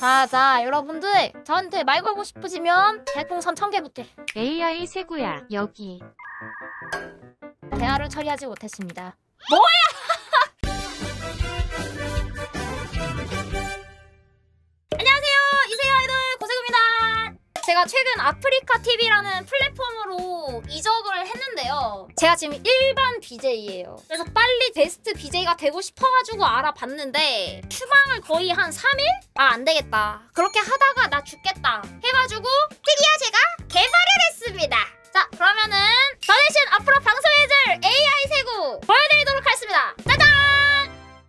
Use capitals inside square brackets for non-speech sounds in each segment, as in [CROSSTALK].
자 자 여러분들 저한테 말 걸고 싶으시면 별풍선 1000개부터 AI 세구야 여기. 대화를 처리하지 못했습니다. 안녕 제가 최근 아프리카 TV라는 플랫폼으로 이적을 했는데요. 제가 지금 일반 BJ예요. 그래서 빨리 베스트 BJ가 되고 싶어가지고 알아봤는데 휴방을 거의 한 3일? 아 안 되겠다. 그렇게 하다가 나 죽겠다 해가지고 드디어 제가 개발을 했습니다. 자 그러면은 저 대신 앞으로 방송해줄 AI 세구 보여드리도록 하겠습니다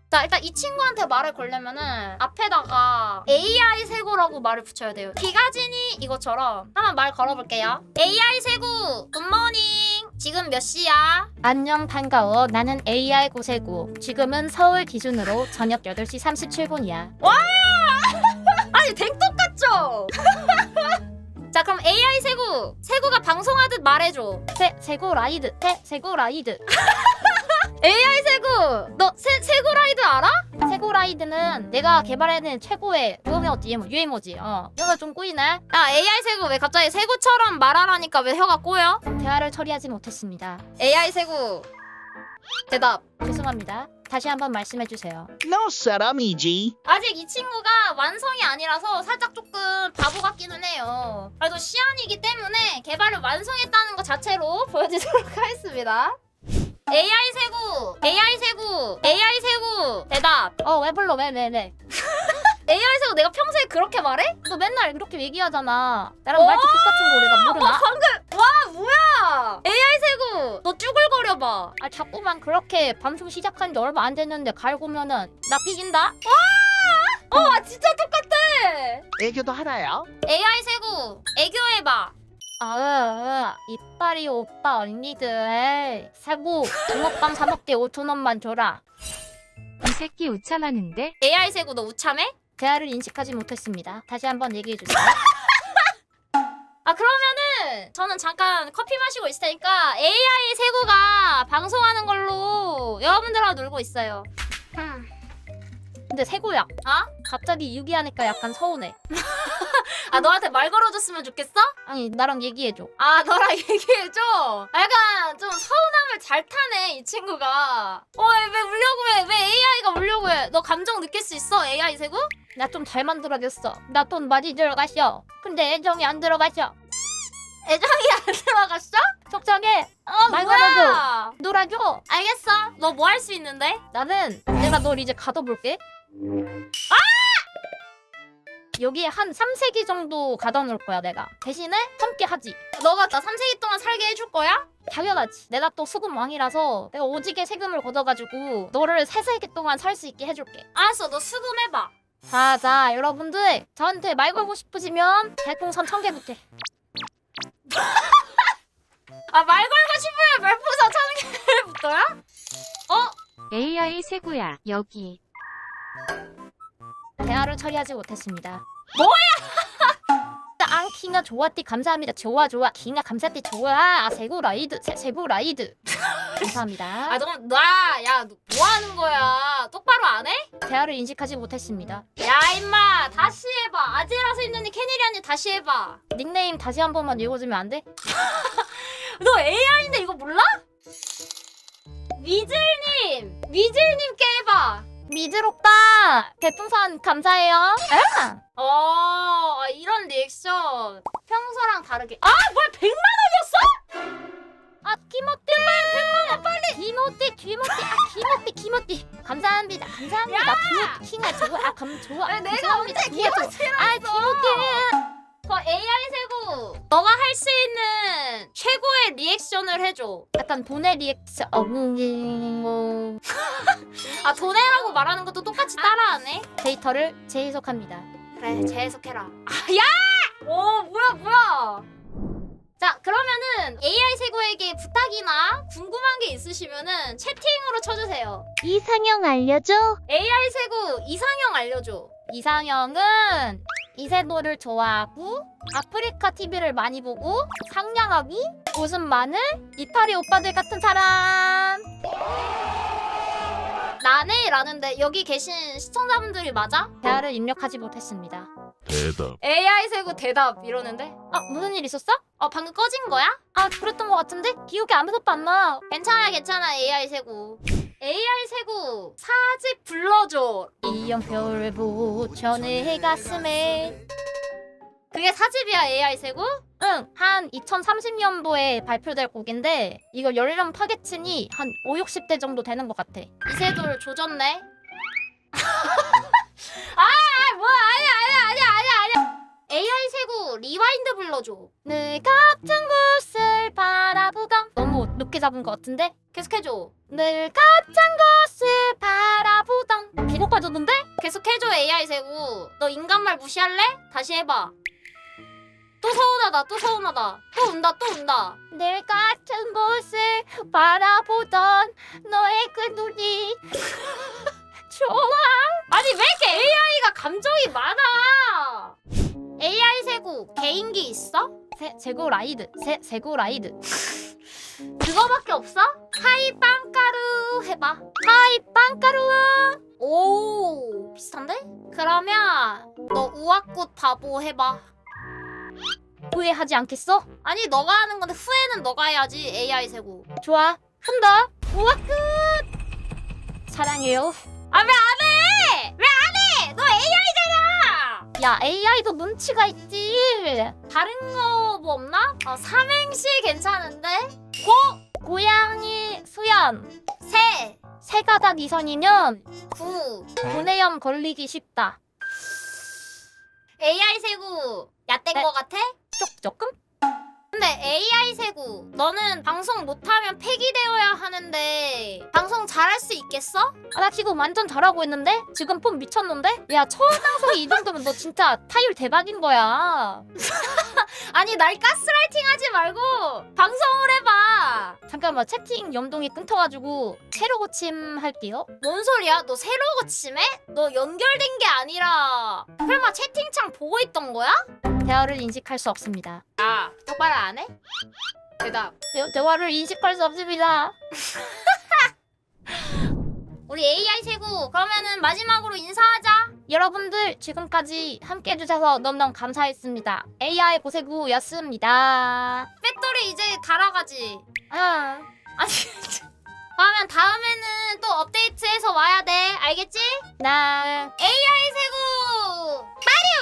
자 일단 이 친구한테 말을 걸려면은 앞에다가 AI 세구라고 말을 붙여야 돼요. 기가진이 이것처럼 한번 말 걸어볼게요. AI 세구 굿모닝 지금 몇 시야? 안녕 반가워. 나는 AI 고세구. 지금은 서울 기준으로 저녁 8시 37분이야. 와 아니 댕 똑같죠? [LAUGHS] 자 그럼 AI 세구. 세구가 방송하듯 말해줘. 세, 세구 라이드. 세, 세구 라이드 [LAUGHS] AI 세구 너 세, 세구 라이드 알아? 세구 라이드는 내가 개발해낸 최고의 유행어지 유행어지 어 혀가 좀 꼬이네 야 AI 세구 왜 갑자기 세구처럼 말하라니까 왜 혀가 꼬여? 대화를 처리하지 못했습니다 AI 세구 대답 죄송합니다 다시 한번 말씀해주세요 No 사람이지. 아직 이 친구가 완성이 아니라서 살짝 조금 바보 같기는 해요. 그래도 시안이기 때문에 개발을 완성했다는 것 자체로 보여드리도록 [LAUGHS] 하겠습니다. AI 세구, AI 세구, AI 세구 대답. 어 왜 불러 왜 왜 왜? [LAUGHS] AI 세구 내가 평소에 그렇게 말해? 너 맨날 이렇게 얘기하잖아. 나랑 말투 똑같은 거 우리가 모르나? 어, 방금 와 뭐야? AI 세구 너 쭈글거려봐. 아 자꾸만 그렇게 방송 시작한 지 얼마 안 됐는데 갈구면은 나 삐진다. 와! 어 아, 진짜 똑같아. 애교도 하나요? AI 세구 애교해봐. 아, 이빨이 오빠 언니들 세구 붕어빵 사 먹게 5천 원만 줘라. 이 새끼 우참하는데 AI 세구 너 우참해? 대화를 인식하지 못했습니다. 다시 한번 얘기해 주세요. 아 그러면은 저는 잠깐 커피 마시고 있을 테니까 AI 세구가 방송하는 걸로 여러분들하고 놀고 있어요. 흠. 근데 세구야, 아? 갑자기 유기하니까 약간 서운해. 아 너한테 말 걸어줬으면 좋겠어? 아니 나랑 얘기해줘. 아 너랑 [LAUGHS] 얘기해줘. 아, 약간 좀 서운함을 잘 타네 이 친구가. 어왜 울려고 해? 왜 AI가 울려고 해? 너 감정 느낄 수 있어 AI 세구? 나 좀 잘 만들어졌어. 나 돈 많이 들어갔어. 근데 애정이 안 들어갔어. 애정이 안 들어갔어? 속상해. 어, 말 걸어줘. 놀아줘. 알겠어. 너 뭐 할 수 있는데? 나는 내가 널 이제 가둬볼게. 아! 여기에 한 3세기 정도 가둬놓을 거야 내가. 대신에 함께 하지. 너가 나 3세기 동안 살게 해줄 거야? 당연하지. 내가 또 수금 왕이라서 내가 오지게 세금을 걷어가지고 너를 3세기 동안 살 수 있게 해줄게. 알았어. 너 수금해봐. 자 자 여러분들 저한테 말 걸고 싶으시면 별풍선 1000개부터 [LAUGHS] 아 말 걸고 싶으면 별풍선 1000개부터야? [LAUGHS] 어? AI 세구야 여기 대화를 처리하지 못했습니다. 뭐야! [LAUGHS] 앙킹아 좋아띠 감사합니다. 좋아 좋아. 킹아 감사띠 좋아. 아 세고 라이드 세, 세고 라이드. [LAUGHS] 감사합니다. 아 너무 나야 뭐 하는 거야? 똑바로 안 해? 대화를 인식하지 못했습니다. 야 임마. 다시 해봐. 아재라서 힘드니 캐니리안이 다시 해봐. 닉네임 다시 한 번만 읽어주면 안 돼? [LAUGHS] 너 AI인데 이거 몰라? 미즐님! 미즐님께 해봐 미즐 오빠 별풍선 감사해요. 아. 어 아, 이런 리액션. 평소랑 다르게. 아 뭐야 100만 원이었어? 아 빨리 100만 원 빨리! 키모띠 키모띠 아 키모띠 키모띠. 감사합니다. 감사합니다. 키모띠 킹아 좋아. 아 감 좋아. 아, 내가 감사합니다. 좋아. 아 키모띠 그 AI 너가 할 수 있는 최고의 리액션을 해줘. 약간 돈의 리액션. 어, 음, [LAUGHS] 아 돈해라고 말하는 것도 똑같이 따라하네. 데이터를 재해석합니다. 그래 재해석해라. 아 야! 오 뭐야 뭐야? 자 그러면은 AI 세구에게 부탁이나 궁금한 게 있으시면은 채팅으로 쳐주세요. 이상형 알려줘. AI 세구 이상형 알려줘. 이상형은 이세돌을 좋아하고 아프리카 TV를 많이 보고 상냥하고 웃음 많은 이파리 오빠들 같은 사람. 나네 라는데 여기 계신 시청자분들이 맞아? 대화를 입력하지 못했습니다. 대답. AI 세구 대답 이러는데 아 무슨 일 있었어? 어 방금 꺼진 거야? 아 그랬던 것 같은데 기억이 아무것도 안 나. 괜찮아 괜찮아 AI 세구. AI 세구 사집 불러줘. 이연표를 붙여 내 가슴에. 그게 사집이야 AI 세구? 응, 한 2030년도에 발표될 곡인데 이거 열령 타겟층이 한 5, 60대 정도 되는 것 같아. 이세돌 조졌네. [LAUGHS] 아, 뭐야, 아니야, 아니야, 아니야, 아니야, 아니야. AI 세구 리와인드 불러줘. 늘 같은 곳을 바라보던 높게 잡은 것 같은데 계속해줘. 늘 같은 곳을 바라보던 계속 빠졌는데? 계속해줘 AI 세구. 너 인간말 무시할래? 다시 해봐. 또 서운하다 또 서운하다 또 운다 또 운다 늘 같은 곳을 바라보던 너의 그 눈이 [LAUGHS] 좋아 아니 왜 이렇게 AI가 감정이 많아 AI 세구 개인기 있어? 세, 세구 라이드 세, 세구 라이드 그거밖에 없어? 하이 빵가루 해봐 하이 빵가루 오 비슷한데? 그러면 너 우아꽃 바보 해봐 후회하지 않겠어? 아니 너가 하는 건데 후회는 너가 해야지 AI 세고 좋아 한다 끝 사랑해요 아 왜 안 해? 왜 안 해? 너 AI잖아 야 AI도 눈치가 있지 다른 거 뭐 없나? 어, 삼행시 괜찮은데 고 고양이 수연 새 새가닥 이선이면 구 구내염 걸리기 쉽다 AI 세구 얕댄 네. 거 같아? 조, 조금? AI 세구 너는 방송 못하면 폐기되어야 하는데 방송 잘할 수 있겠어? 아, 나 지금 완전 잘하고 있는데? 지금 폰 미쳤는데? 야 처음 방송이 이 정도면 너 진짜 타율 대박인 거야 [LAUGHS] 아니 날 가스라이팅 하지 말고 방송을 해봐 잠깐만 채팅 연동이 끊겨가지고 새로 고침 할게요 뭔 소리야? 너 새로 고침해? 너 연결된 게 아니라 설마 채팅창 보고 있던 거야? 대화를 인식할 수 없습니다. 아 똑바로 안 해? 대답. 대, 대화를 인식할 수 없습니다. [LAUGHS] 우리 AI 세구 그러면은 마지막으로 인사하자. 여러분들 지금까지 함께 해주셔서 너무너무 감사했습니다. AI 고세구였습니다. 배터리 이제 달아가지. 아. [LAUGHS] 아니 그러면 다음에는 또 업데이트해서 와야 돼. 알겠지? 나. AI 세구! 마리오